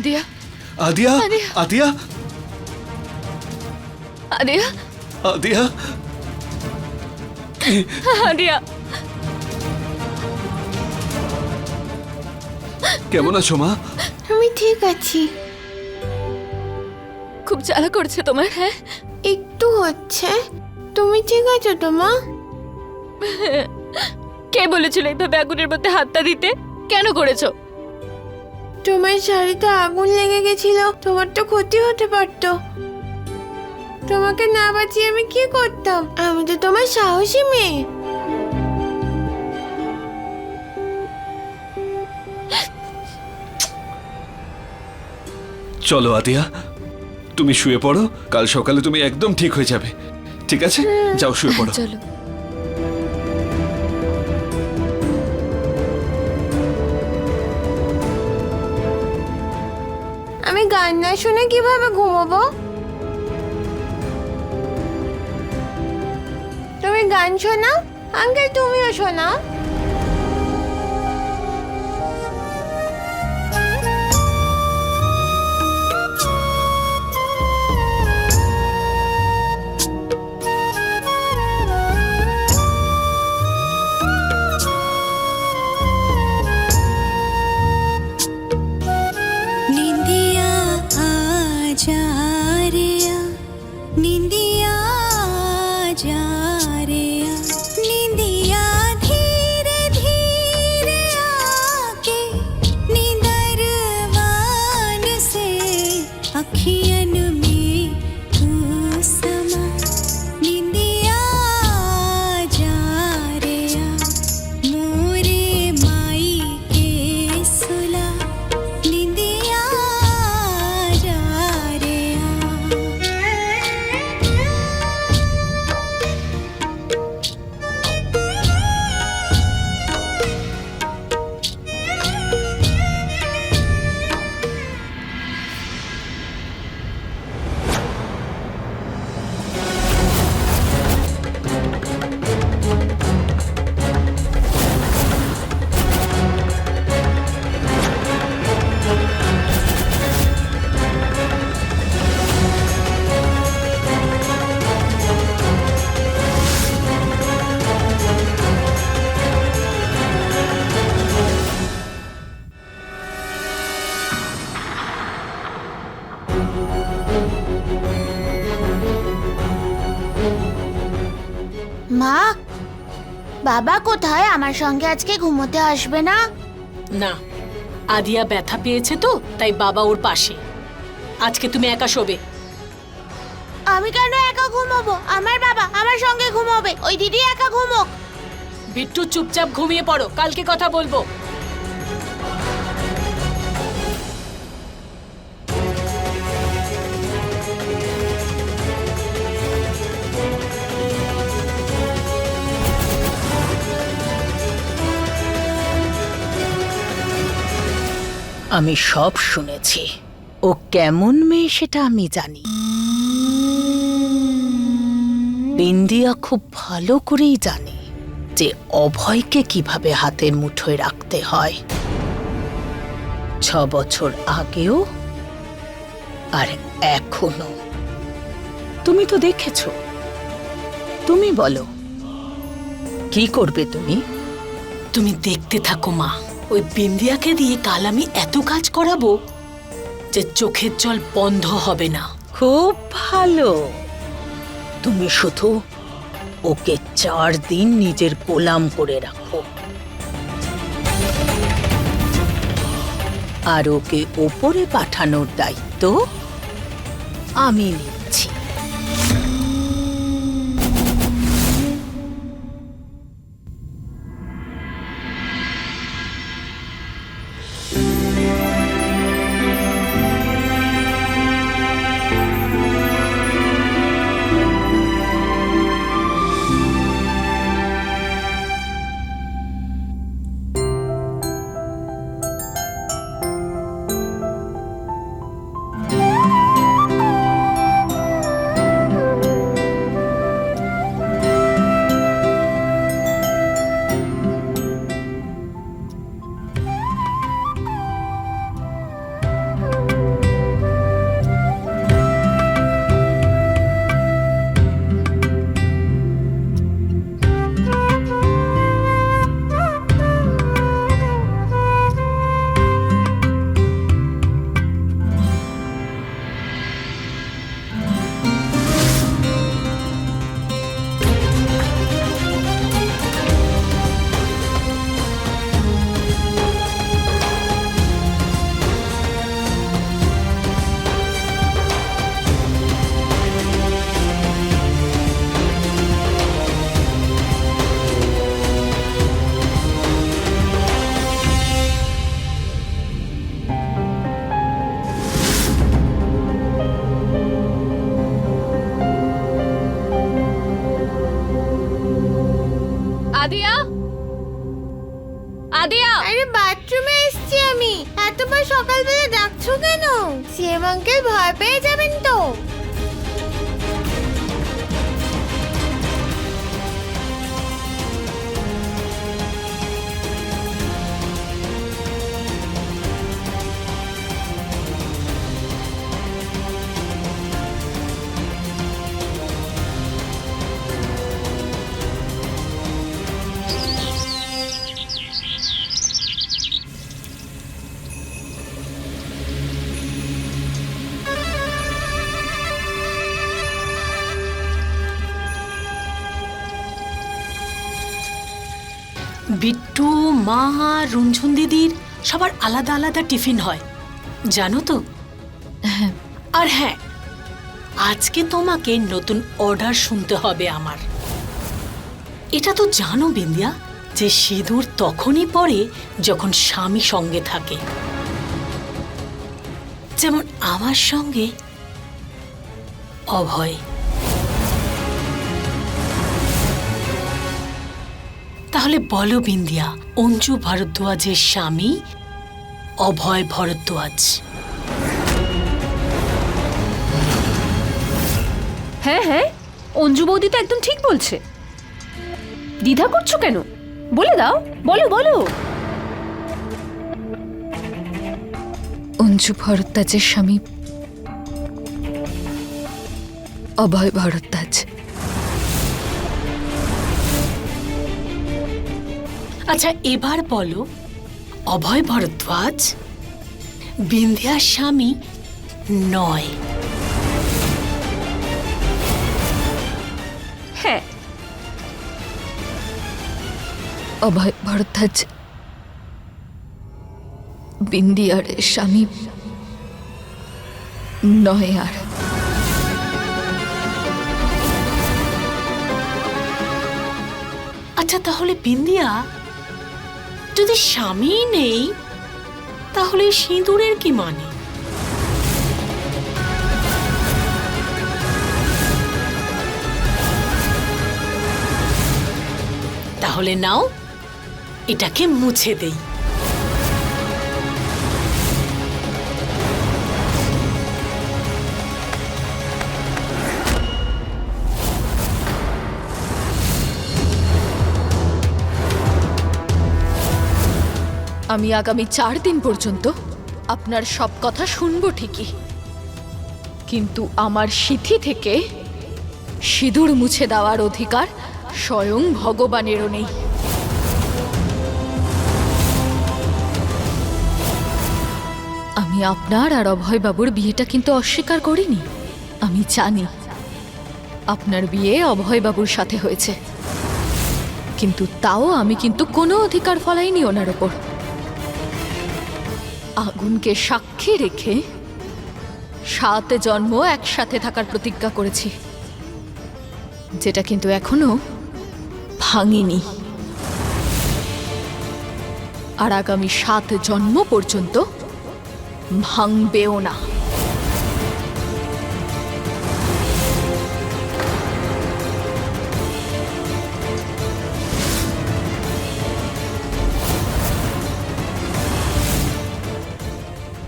আদিয়া? আদিয়া? আদিয়া। আদিয়া? আদিয়া? আদিয়া? কেমন আছো মা? আমি ঠিক আছি। খুব জ্বালা করছে তোমার হ্যাঁ? একটু হচ্ছে। তুমি ঠিক আছো তো মা? কে বলেছিল এইভাবে আগুনের মধ্যে হাতটা দিতে? কেন করেছ? তোমার শাড়িতে আগুন লেগে গেছিল তোমার তো ক্ষতি হতে পারতো। তোমাকে না বাঁচিয়ে আমি কি করতাম? আমি তো তোমার সাহসী মেয়ে। চলো আদিয়া তুমি শুয়ে পড়ো কাল সকালে তুমি একদম ঠিক হয়ে যাবে। ঠিক আছে? যাও শুয়ে পড়ো। চলো। আমি গান না শুনে কীভাবে ঘুমাবো? তুমি গান শোনাও? আঙ্কেল তুমিও শোনাও। বাবা কোথায়? আমার সঙ্গে আজকে ঘুমোতে আসবে না? না আদিয়া ব্যথা পেয়েছে তো তাই বাবা ওর পাশে। আজকে তুমি একা শোবে। আমি কেন একা ঘুমাবো? আমার বাবা আমার সঙ্গে ঘুমাবে। ওই দিদি একা ঘুমোক। বিট্টু চুপচাপ ঘুমিয়ে পড়ো কালকে কথা বলব। আমি সব শুনেছি। ও কেমন মেয়ে সেটা আমি জানি। বিন্দিয়া খুব ভালো করেই জানে যে অভয়কে কীভাবে হাতের মুঠোয় রাখতে হয়। ছ বছর আগেও আর এখনও। তুমি তো দেখেছ। তুমি বলো, কি করবে তুমি? তুমি দেখতে থাকো মা। ওই বিন্দিয়াকে দিয়ে কাল আমি এত কাজ করাবো যে চোখের জল বন্ধ হবে না। খুব ভালো। তুমি শুধু ওকে চার দিন নিজের গোলাম করে রাখো। আর ওকে ওপরে পাঠানোর দায়িত্ব আমি আদিয়া? আদিয়া? আরে বাথরুমে এসছি আমি। এতবার সকালবেলা ডাকছো কেন? সিএম আঙ্কেল ভয় পেয়ে যাবেন তো। বিট্টু মা রুঞ্ঝুন দিদির সবার আলাদা আলাদা টিফিন হয় জানো তো? আর হ্যাঁ আজকে তোমাকে নতুন অর্ডার শুনতে হবে আমার। এটা তো জানো বিন্দিয়া যে সিঁদুর তখনই পড়ে যখন স্বামী সঙ্গে থাকে। যেমন আমার সঙ্গে অভয়। তাহলে বলো বিন্দিয়া অঞ্জু ভরদ্বাজের স্বামী অভয় ভরদ্বাজ। হ্যাঁ হ্যাঁ অঞ্জু বৌদি তো একদম ঠিক বলছে। দ্বিধা করছ কেন? বলে দাও বলো বলো। অঞ্জু ভরদ্বাজের স্বামী অভয় ভরদ্বাজ। আচ্ছা এবার বলো অভয় ভরদ্বাজ বিন্দিয়ার স্বামী নয়। হ্যাঁ। অভয় ভরদ্বাজ বিন্দিয়ার স্বামী নয় আর। আচ্ছা তাহলে বিন্দিয়া যদি স্বামী নেই তাহলে সিঁদুরের কি মানে? তাহলে নাও এটাকে মুছে দেই। আমি আগামী চার দিন পর্যন্ত আপনার সব কথা শুনব ঠিকই। কিন্তু আমার সিথি থেকে সিঁদুর মুছে দেওয়ার অধিকার স্বয়ং ভগবানেরও নেই। আমি আপনার আর অভয়বাবুর বিয়েটা কিন্তু অস্বীকার করিনি। আমি জানি আপনার বিয়ে অভয়বাবুর সাথে হয়েছে। কিন্তু তাও আমি কিন্তু কোনো অধিকার ফলাইনি ওনার ওপর। আগুনকে সাক্ষী রেখে সাত জন্ম একসাথে থাকার প্রতিজ্ঞা করেছি। যেটা কিন্তু এখনও ভাঙিনি। আর আগামী সাত জন্ম পর্যন্ত ভাঙবেও না।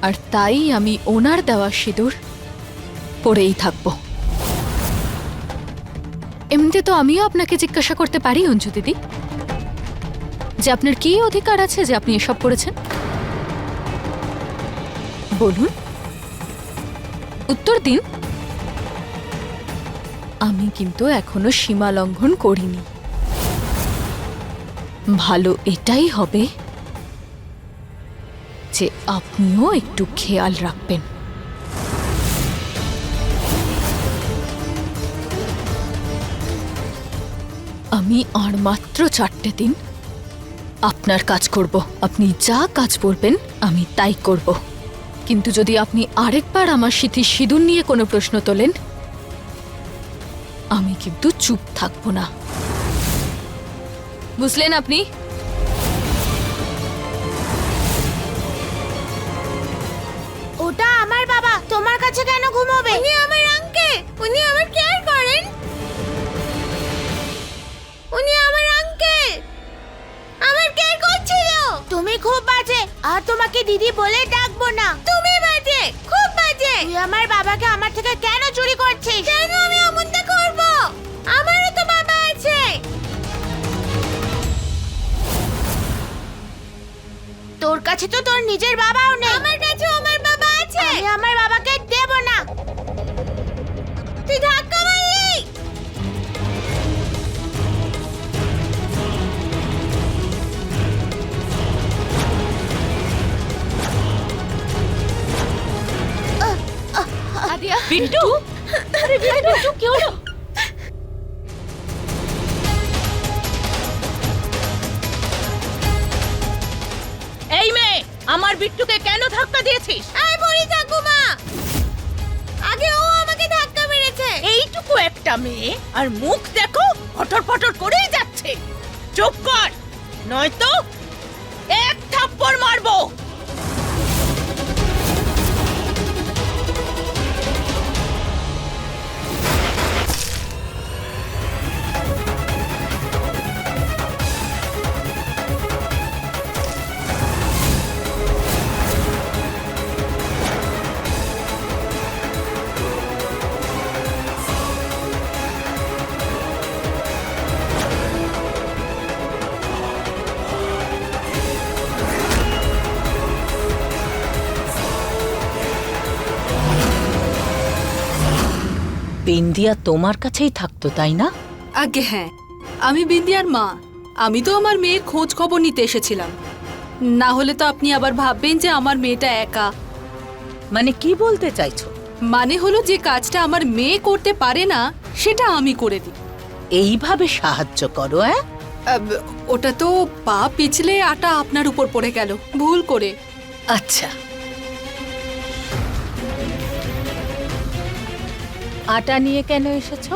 আর তাই আমি ওনার দেওয়া সিঁদুর পরেই থাকব। এমনিতে তো আমিও আপনাকে জিজ্ঞাসা করতে পারি, অঞ্জু দিদি। যে আপনার কি অধিকার আছে যে আপনি এসব করেছেন? বলুন। উত্তর দিন। আমি কিন্তু এখনও সীমা লঙ্ঘন করিনি। ভালো এটাই হবে যে আপনিও একটু খেয়াল রাখবেন। আমি আর মাত্র চারটে দিন আপনার কাজ করব। আপনি যা কাজ বলবেন, আমি তাই করব। কিন্তু যদি আপনি আরেকবার আমার স্মৃতি সিঁদুর নিয়ে কোনো প্রশ্ন তোলেন, আমি কিন্তু চুপ থাকব না। বুঝলেন আপনি? উনি আমার কেয়ার করেন। উনি আমার আঙ্কেল আমার কেয়ার করছিল। তুমি খুব দিদি বলে ডাকবো না। তুমি বাজে খুব বাজে। তুই আমার বাবাকে আমার থেকে কেন চুরি করছিস? কেন আমি এমনটা করব? আমারও তো বাবা আছে। তোর কাছে তো তোর নিজের বাবাও নেই। আমার কাছে আমার বাবা আছে। আমি আমার বাবাকে আদিয়া বিন্দিয়া তোমার কাছেই থাকতো তাই না? আগে হ্যাঁ আমি বিন্দিয়ার মা। আমি তো আমার মেয়ের খোঁজ খবর নিতে এসেছিলাম। না হলে তো আপনি আবার ভাববেন যে আমার মেয়েটা একা। মানে কি বলতে চাইছো? মানে হলো যে কাজটা আমার মেয়ে করতে পারে না সেটা আমি করে দিই। এইভাবে সাহায্য করো হ্যাঁ ওটা তো পা পিছলে আটা আপনার উপর পড়ে গেল। ভুল করে। আচ্ছা। আটা নিয়ে কেন এসেছ?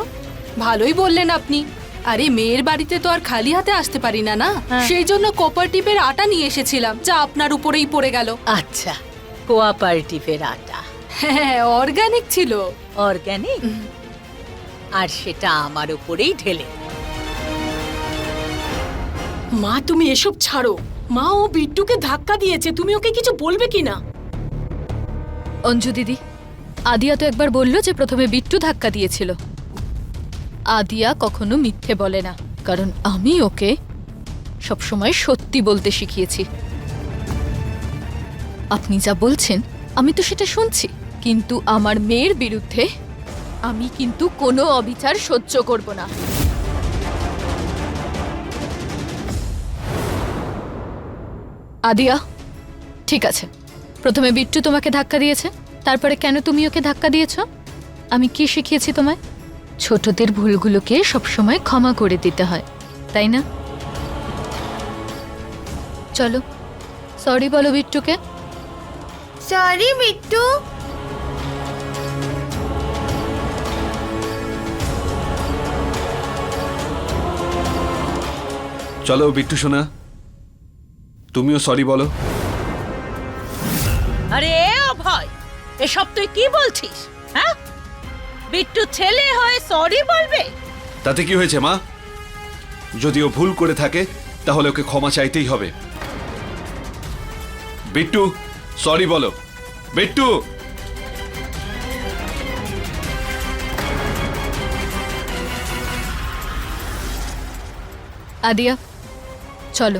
ভালোই বললেন আপনি। আরে মেয়ের বাড়িতে তো আর খালি হাতে আসতে পারি না না? হ্যাঁ। সেই জন্য কপার টিপের আটা নিয়ে এসেছিলাম যা আপনার উপরেই পড়ে গেল। আচ্ছা কোঅপারেটিভের আটা। হ্যাঁ অর্গানিক ছিল। অর্গানিক? আর সেটা আমার উপরেই ঢেলে। মা তুমি এসব ছাড়ো। মা ও বিট্টুকে ধাক্কা দিয়েছে তুমি ওকে কিছু বলবে কি না? অঞ্জু দিদি আদিয়া তো একবার বলল যে প্রথমে বিট্টু ধাক্কা দিয়েছিল। আদিয়া কখনো মিথ্যে বলে না, কারণ আমি ওকে সবসময় সত্যি বলতে শিখিয়েছি। আপনি যা বলছেন, আমি তো সেটা শুনছি, কিন্তু আমার মেয়ের বিরুদ্ধে আমি কিন্তু কোনো অবিচার সহ্য করব না। আদিয়া, ঠিক আছে। প্রথমে বিট্টু তোমাকে ধাক্কা দিয়েছে। তারপরে কেন তুমি ওকে ধাক্কা দিয়েছ? আমি কি শিখিয়েছি তোমায়? ছোটদের ভুলগুলোকে সবসময় ক্ষমা করে দিতে হয় তাই না? চলো সরি বলো বিট্টুকে। সরি বিট্টু। চলো বিট্টু সোনা তুমিও সরি বলো। আরে এসব তুই কি বলছিস হ্যাঁ? বিট্টু ছেলে হয়ে সরি বলবে? তাতে কি হয়েছে মা? যদি ও ভুল করে থাকে তাহলে ওকে ক্ষমা চাইতেই হবে। বিট্টু সরি বলো। বিট্টু! আদিয়া চলো।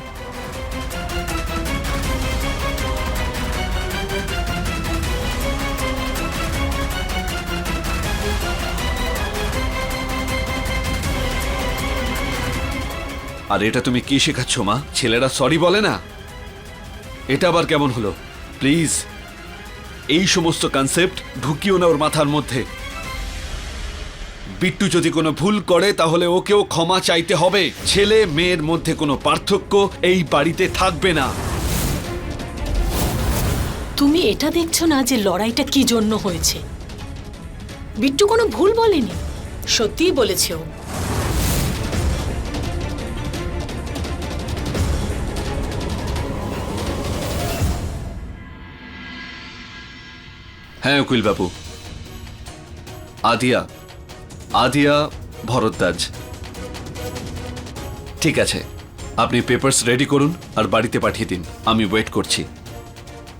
আর এটা তুমি কি শেখাচ্ছ, মা? ছেলেরা সরি বলে না? এটা আবার কেমন হলো? প্লিজ এই সমস্ত কনসেপ্ট ঢুকিও না ওর মাথার মধ্যে। বিট্টু যদি কোনো ভুল করে, তাহলে ওকেও ক্ষমা চাইতে হবে। ছেলে মেয়ের মধ্যে কোনো পার্থক্য এই বাড়িতে থাকবে না। তুমি এটা দেখছ না যে লড়াইটা কি জন্য হয়েছে? বিট্টু কোনো ভুল বলেনি। সত্যিই বলেছে ও। হ্যাঁ উকিল বাবু। আদিয়া আদিয়া ভরদ্বাজ। ঠিক আছে, আপনি পেপারস রেডি করুন আর বাড়িতে পাঠিয়ে দিন। আমি ওয়েট করছি।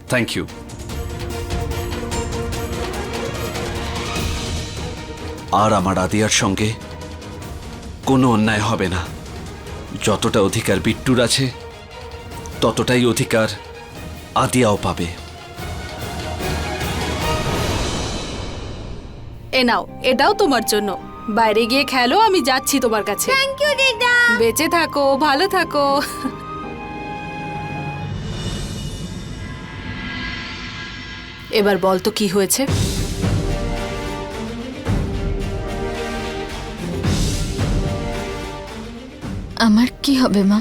থ্যাংক ইউ আর আমার আদিয়ার সঙ্গে কোনো অন্যায় হবে না। যতটা অধিকার বিট্টুর আছে, ততটাই অধিকার আদিয়াও পাবে। এ নাও এটাও তোমার জন্য। বাইরে গিয়ে খেলো আমি যাচ্ছি তোমার কাছে। থ্যাংক ইউ দিদা। বেঁচে থাকো ভালো থাকো। এবার বল তো কি হয়েছে? আমার কি হবে মা?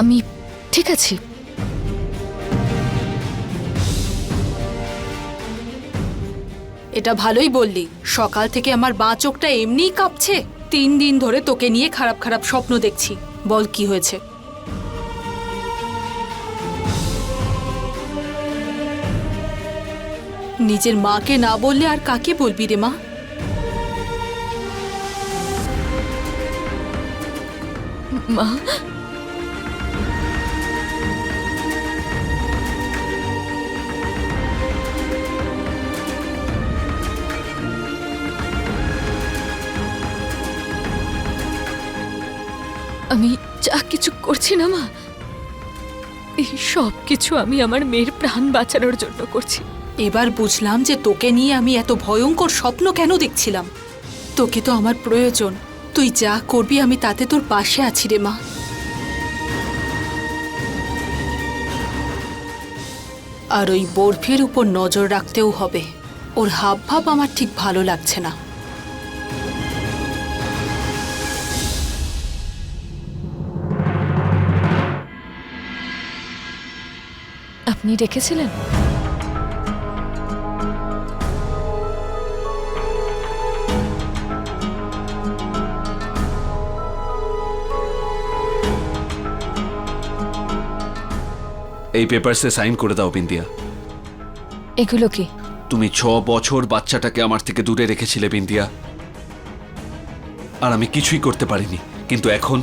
আমি ঠিক আছি। এটা ভালোই বললি। সকাল থেকে আমার বাঁ চোখটা এমনিই কাঁপছে। তিন দিন ধরে তোকে নিয়ে খারাপ খারাপ স্বপ্ন দেখছি। বল কি হয়েছে? নিজের মাকে না বললে আর কাকে বলবি রে মা? মা আমি যা কিছু করছি না, মা। এই সব কিছু আমি আমার মেয়ের প্রাণ বাঁচানোর জন্য করছি। এবার বুঝলাম যে তোকে নিয়ে আমি এত ভয়ঙ্কর স্বপ্ন কেন দেখছিলাম। তোকে তো আমার প্রয়োজন। তুই যা করবি, আমি তাতে তোর পাশে আছি রে, মা। আর ওই বরফের উপর নজর রাখতেও হবে। ওর হাব ভাব আমার ঠিক ভালো লাগছে না। আপনি রেখেছিলেন এই পেপারসে সাইন করে দাও বিন্দিয়া। এগুলো কি? তুমি ছ বছর বাচ্চাটাকে আমার থেকে দূরে রেখেছিলে বিন্দিয়া। আর আমি কিছুই করতে পারিনি কিন্তু এখন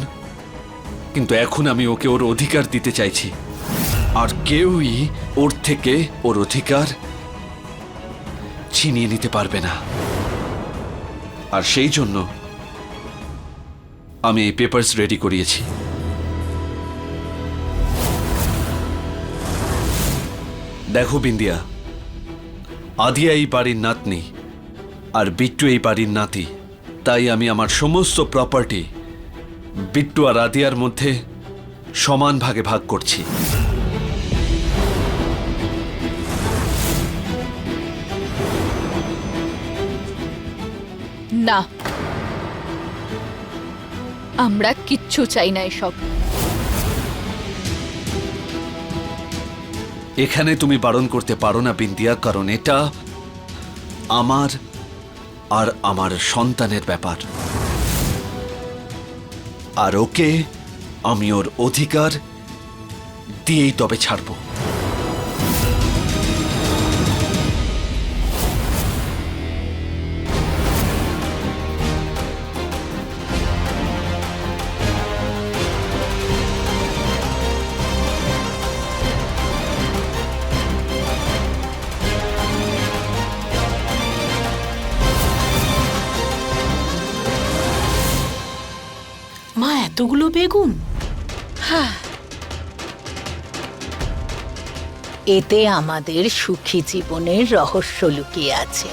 কিন্তু এখন আমি ওকে ওর অধিকার দিতে চাইছি। আর কেউই ওর থেকে ওর অধিকার ছিনিয়ে নিতে পারবে না। আর সেই জন্য আমি এই পেপারস রেডি করিয়েছি। দেখো বিন্দিয়া, আদিয়া এই বাড়ির নাতনি আর বিট্টু এই বাড়ির নাতি। তাই আমি আমার সমস্ত প্রপার্টি বিট্টু আর আদিয়ার মধ্যে সমান ভাগে ভাগ করছি। না। আমরা কিচ্ছু চাই না এসব। এখানে তুমি বারণ করতে পারো না বিন্দিয়া কারণ এটা আমার আর আমার সন্তানের ব্যাপার। আর ওকে আমি ওর অধিকার দিয়েই তবে ছাড়বো। এতগুলো বেগুন? এতে আমাদের সুখী জীবনের রহস্য লুকিয়ে আছে।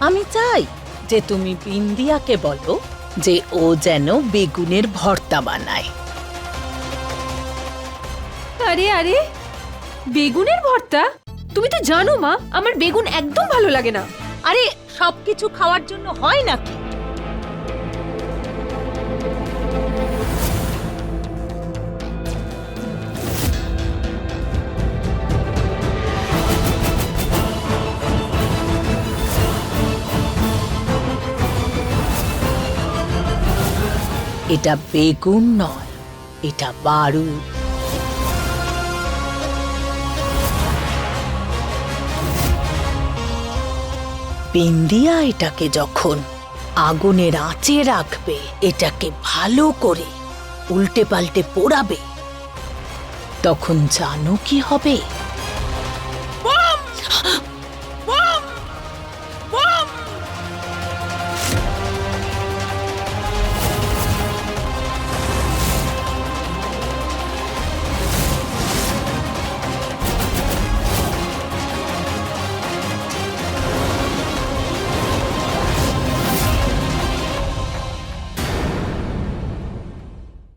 আমি চাই যে তুমি বিন্দিয়াকে বলো যে ও যেন বেগুনের ভর্তা বানায়। আরে আরে, বেগুনের ভর্তা? তুমি তো জানো মা, আমার বেগুন একদম ভালো লাগে না। আরে, সবকিছু খাওয়ার জন্য হয় নাকি? এটা বেগুন নয়, এটা বারুদ বিন্দিয়া এটাকে যখন আগুনের আঁচে রাখবে, এটাকে ভালো করে উল্টে পাল্টে পোড়াবে, তখন জানো কি হবে?